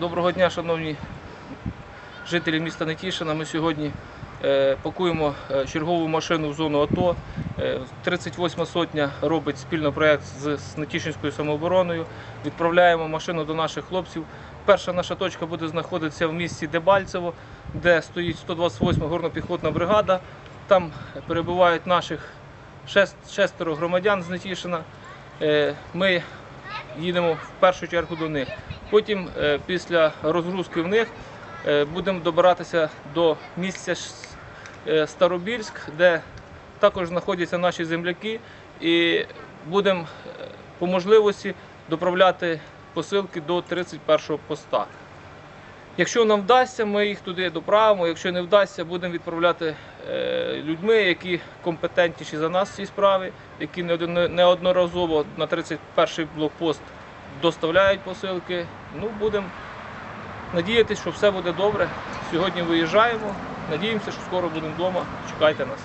Доброго дня, шановні жителі міста Нетішина. Ми сьогодні е, пакуємо е, чергову машину в зону АТО. Е, 38 сотня робить спільно проєкт з, Нетішинською самообороною. Відправляємо машину до наших хлопців. Перша наша точка буде знаходитися в місті Дебальцево, де стоїть 128 горно-піхотна бригада. Там перебувають наших шестеро громадян з Нетішина. Е, Ми їдемо в першу чергу до них. Потім, е, після розгрузки в них, е, будемо добиратися до місця е, Старобільськ, де також знаходяться наші земляки, і будемо по можливості доправляти посилки до 31-го поста. Якщо нам вдасться, ми їх туди доправимо. Якщо не вдасться, будемо відправляти людьми, які компетентніші за нас в цій справі, які неодноразово на 31-й блокпост доставляють посилки. Ну, будемо надіятися, що все буде добре. Сьогодні виїжджаємо. Надіємося, що скоро будемо вдома. Чекайте нас.